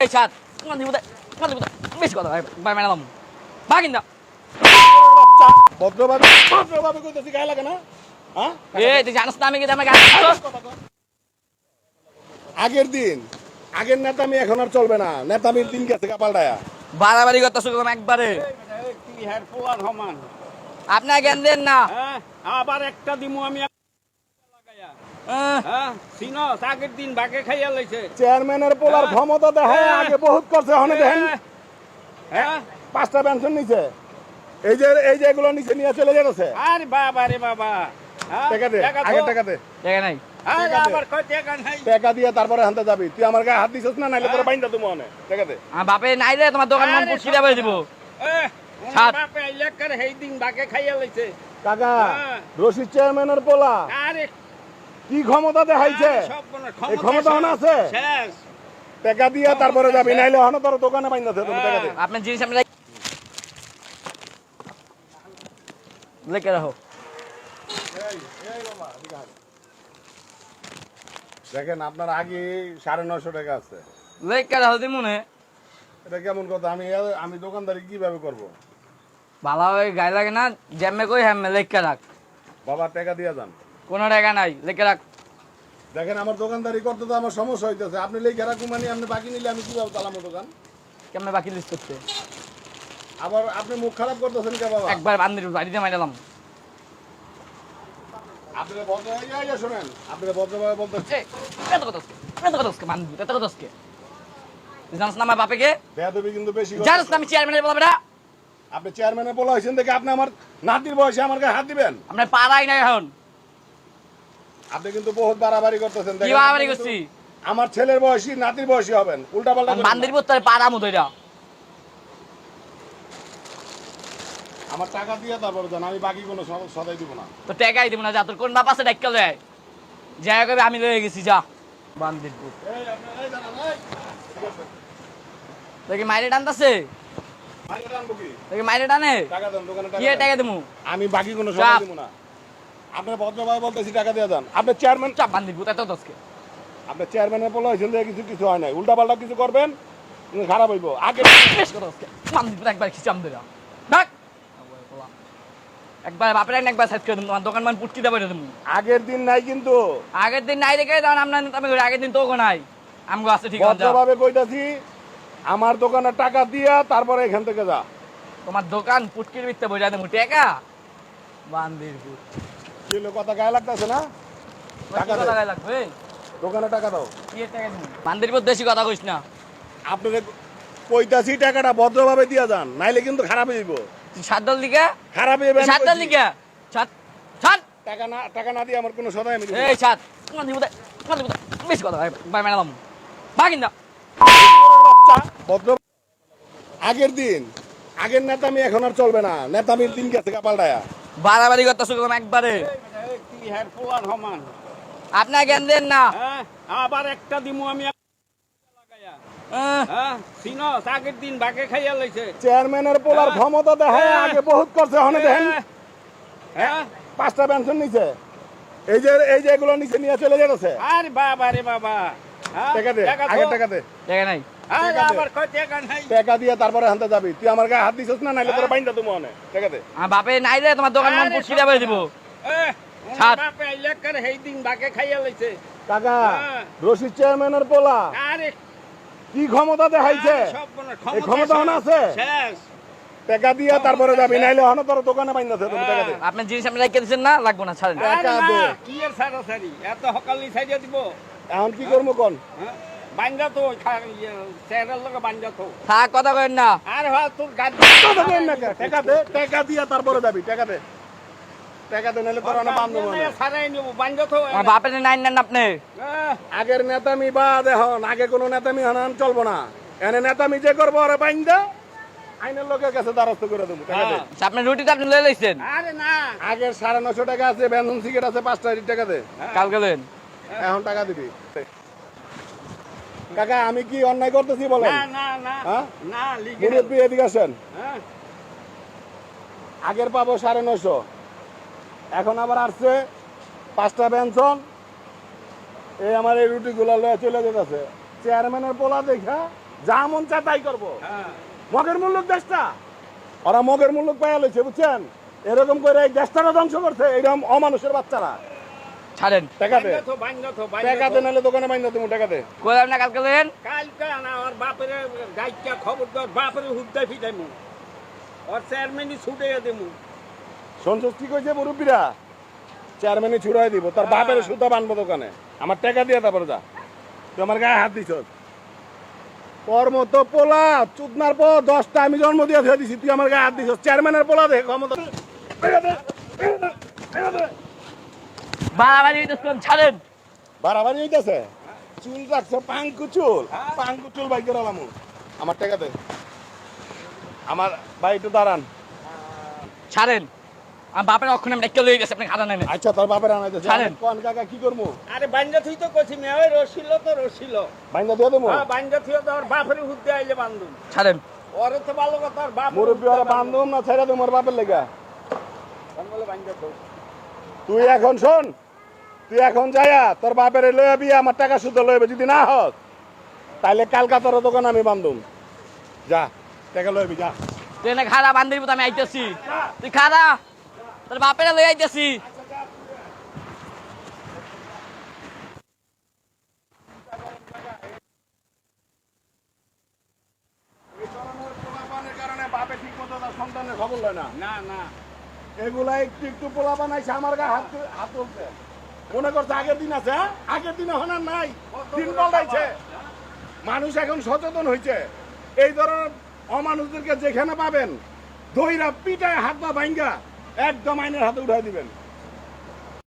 এই ছাদ তোমার দিব বেশি কথা ভাই ভাই ম্যাডাম না ভদ্রভাবে ভদ্রভাবে কইতেছি গায়ে লাগে না? হ্যাঁ এই তুই জানিস না আমি কি আমার গাছ আগের দিন আগের নেতামি এখন আর চলবে না। নেতামির দিন গেছে কাপালটায়া বাড়াবাড়ি করতে শুরু করলাম একবারে কি হ্যার পোলার সমান? আপনি জ্ঞান দেন না। হ্যাঁ আবার একটা দিমু আমি লাগাইয়া আহ, হ্যাঁ চিনস আগের দিন বাকে খাইয়া লইছে চেয়ারম্যানের পোলার। ক্ষমতা দেখায়। আগে বহুত করছে হনে দেখেন। পাঁচটা পেনশন নিছে। এই যে এই যে এগুলো নিচে নিয়ে চলে যেতেছে আরে বাবা রে বাবা। টাকা দে টাকা আগে টাকা দে। জায়গা নাই। আরে টাকা দে। আবার কয় টাকা নাই? টাকা দিয়ে তারপরে হানতে যাবি। তুই আমার গায়ে হাত দিছিস না নাইলে তোর। বাইন্দা তুমি টাকা দে। বাপে নাই রে তোমার দোকান মান দেবে দিব। এ, বাপে আইলে করে সেই দিন বাকে খাইয়া লইছে। কাকা। রশিদ চেয়ারম্যানের পোলা। আরে কি ক্ষমতা দেখাইছে? এই ক্ষমতা হন আছে শেষ। টাকা দিয়ে তারপরে যাবি নাইলে হনে তোর দোকানে বাইন্দাছে তুমি টাকা দে। আপনার জিনিস আমি লেখে রাখো। দেখেন আপনার আগে সাড়ে নশো টাকা আছে। লেখে রাখো দি মনে। এটা কেমন কথা? আমি আমি দোকানদারি কীভাবে করব? ভালো হয়ে গায়ে লাগে না জ্যামে কই হ্যাঁ লেখে রাখ। বাবা টাকা দিয়ে যান। কোনো টাকা নাই লেখে রাখ। দেখেন আমার দোকানদারি করতে তো আমার সমস্যা হইতেছে। আপনি লেখা রাখুন মানে আপনি বাকি নিলে আমি কীভাবে চালাবো দোকান? কেমনে বাকি লিস্ট করতে? আবার আপনি মুখ খারাপ করতেছেন কে বাবা? একবার বান্দির বাড়িতে মাইলাম আপনি ভদ্র এই যে শোনেন। আপনি এই, এত কথা এত কথা বান্দির, এত কথা জানিস না আমার বাপেকে? বেয়াদবি কিন্তু বেশি জানিস না আমি চেয়ারম্যানের বলবে না আপনি চেয়ারম্যানের বলা হয়েছেন দেখে আপনি আমার নাতির বয়সে আমার গায়ে হাত দিবেন? আমরা পাড়াই নাই এখন। আপনি কিন্তু বহুত বাড়াবাড়ি করতেছেন কি বাড়াবাড়ি করছি? আমার ছেলের বয়সী নাতির বয়সী হবেন উল্টা পাল্টা বান্দির পর তোর পাড়া মতো এটা আমার টাকা দিয়ে তারপরে জান আমি বাকি কোনো সদাই দিব না। তো টেকাই দিব না যা তোর কোন বাপ আছে ডাক্কা দেয় যা কবে আমি লয়ে গেছি যা। বান্দির পুত এই আপনি এই দাঁড়ান, এই। দেখি মাইরে টানতাছে? মাইকে টানবো কি? দেখি মাইরে টানে? টাকা দেন দোকানে টাকা দেন। টাকা দেবো আমি বাকি কোনো সদাই দিব না। আপনার ভদ্রভাবে বলতেছি টাকা দিয়ে যান আপনি চেয়ারম্যান চাপ পুত এত দশকে আপনি চেয়ারম্যানের বলা হয়েছেন যে কিছু কিছু হয় নাই। উল্টা পাল্টা কিছু করবেন খারাপ হইব। আগে একবার খিচাম দেয় ডাক একবার বাপের আইন একবার সাইজ করে দেবো তোমার দোকান মান পুটকি দেবো দেবো। আগের দিন নাই কিন্তু। আগের দিন নাই দেখে তখন আপনার আমি আগের দিন তোকে নাই। আমগো আছে ঠিক আছে। ভদ্রভাবে কইতাছি আমার দোকানে টাকা দিয়া তারপরে এখান থেকে যা। তোমার দোকান পুটকির ভিতরে বইরা দেবো টেকা বান্দির পুত কি হলো, কথা গায়ে লাগতেছে না টাকা দে। লাগাই লাগবে দোকানে টাকা দাও কথা কইস না আপনাদের কইতাছি টাকাটা ভদ্রভাবে দিয়া যান নাইলে কিন্তু খারাপ তুই দিকে খারাপ হইবে আমি সাত কইছি। দিকে সাত সাত টাকা না টাকা না দিয়ে আমার কোনো সদাই আমি দিব না। এই সাত তোমার দিব তোমার দিব বেশি কথা ভাই ভাই ম্যাডাম ভাগিন না বাচ্চা, ভদ্র আগের দিন আগের নেতামি এখন আর চলবে না নেতামির দিন গেছে কাপালটায়া বাড়াবাড়ি করতে শুরু একবারে? আপনার জ্ঞান দেন না। আবার একটা দিমু আমি আগের দিন খাইয়া লইছে চেয়ারম্যানের পোলার। ক্ষমতা দেখায়। আগে বহুত করছে হনে দেখেন। হ্যাঁ। পাঁচটা পেনশন নিছে। এই যে এই যে এগুলো নিচে নিয়ে চলে যেতেছে আরে বাবা রে বাবা। হ্যাঁ, টাকা দে আগে টাকা দে। টাকা নাই। টাকা দিয়ে তারপরে হানতে যাবি। তুই আমার গায়ে হাত দিছিস না নাইলে তোর হ্যাঁ। বাইন্দা তুমি অনেক। টাকা দে বাপে নাই রে তোমার দোকান মান আরে দেবে দিব। এ, ওনার সাত। বাপে আইলে করে সেই দিন বাকে খাইয়া লইছে। কাকা হ্যাঁ। রশিদ চেয়ারম্যানের পোলা। আরে। কি ক্ষমতা দেখাইছে? আরে এই ক্ষমতা হন আছে শেষ। টাকা দিয়ে তারপরে যাবি নাইলে হনে তোর দোকানে বাইন্দাছে তুমি টাকা দে। আপনার জিনিস আমি রেখে দিচ্ছেন না লাগবো না ছাড়েন। টাকা দে। না, কি এর সারাসারি এত দিব? এখন কি করব কোন? হ্যাঁ? বাঞ্জা তো বাঞ্জা তো থাক কথা কেন না। আর হয় তোর গাছ কথা কইন না কে? টাকা দে টাকা দিয়ে তারপরে যাবি টাকা দে। টাকা দে নাইলে তোর অনেক বান্ধব সারাই নেব বাঞ্জা তো বাপের নাই নেন আপনি? আগের নেতামি বা দেখুন আগে কোনো নেতামি হানান চলবো না। এনে নেতামি যে করব ওরা বাইন্দা আইনের লোকের কাছে দ্বারস্থ করে দেবো টাকা দে। হ্যাঁ। রুটিটা আপনি লয়ে লাইছেন? আরে না। আগের সাড়ে নশো টাকা আছে বেতন সিগারেট আছে পাঁচটা টাকা দে। কালকে লেন এখন টাকা দিবি। কাকা আমি কি অন্যায় করতেছি বলেন? হ্যাঁ? মুরব্বী এদিকে আসেন। হ্যাঁ। আগের পাবো সাড়ে নশো এখন আবার আসছে পাঁচটা পেনশন এই আমার এই রুটিগুলো লয়ে চলে যেতেছে। চেয়ারম্যানের পোলা দেখা যা মন চায় তাই করব। হ্যাঁ। মগের মূল্যক দেশটা। ওরা মগের মূল্যক পাইয়া লইছে বুঝছেন? এরকম করে এই দেশটারও ধ্বংস করছে এরকম অমানুষের বাচ্চারা। ছাড়েন। টাকাতে টাকাতে। নাহলে দোকানে বাইন্দা তুমি টাকাতে কইলাম না কালকে লেন কালকে না আমার বাপের গাইটা খবর দর বাপের হুদ্দাই ফিটাইমু ওর চেয়ারম্যানই ছুটে দেমু সন্তোষ কি কইছে মুরব্বীরা চেয়ারম্যানই ছুড়াই দিব। তার হ্যাঁ। বাপের সুতা বানবো দোকানে। আমার টাকা দিয়ে তারপরে যা। তুই আমার গায়ে হাত দিছ তোর মতো পোলা চুদনার পর দশটা আমি জন্ম দিয়ে ধরে দিছি তুই আমার গায়ে হাত দিছ চেয়ারম্যানের পোলা দেখে ক্ষমতা বেরো দে, বেরো দে, বেরো দে। বাড়াবাড়ি হইতেছেন ছাড়েন। বাড়াবাড়ি হইতেছে? চুল রাখছো পাঙ্কু চুল। পাঙ্কু চুল বাইক করে আলামু। আমার টাকা দে। আমার ভাই একটু দাঁড়ান। ছাড়েন। আমার বাপের অক্ষণ আমি ডেকে লয়ে গেছে আপনি খাতা নেন আচ্ছা তোর বাপের আনাইতেছে ছাড়েন। কোন কাকা কি করব? আরে বাইন্দা থুই তো কছি মে ওই রসিল তো রসিল। বাইন্দা দিয়ে দেবো? হ্যাঁ বাইন্দা থুই তো ওর বাপের হুদ্দে আইলে বান্ধব ছাড়েন। ওরে তো ভালো কথা ওর বাপ মুরব্বী ওরা বান্ধব না ছেড়ে দেবো ওর বাপের লেগা। বলে বাইন্দা থো তুই এখন শোন। তুই এখন যায়া তোর বাপের লয়ে বিয়ে আমার টাকা শুধু লইবে যদি না হস তাইলে কালকাতার দোকান আমি বান্ধব যা টাকা লইবি যা। তুই না খারা বান্ধবী আমি আইতেছি। তুই খারা তোর বাপের লয়ে আইতেছি। কারণে বাপে ঠিক মতো তার সন্তানের খবর লয় না? না না। এগুলা একটু একটু পোলা বানাইছে আমার গায়ে হাত হাত তুলছে। মনে করছে আগের দিন আছে হ্যাঁ? আগের দিন এখন আর নাই। দিন পাল্টাইছে। মানুষ এখন সচেতন হয়েছে এই ধরনের অমানুষদেরকে যেখানে পাবেন, দইরা পিটায় হাত বা ভাঙ্গা, একদম আইনের হাতে উঠাই দিবেন।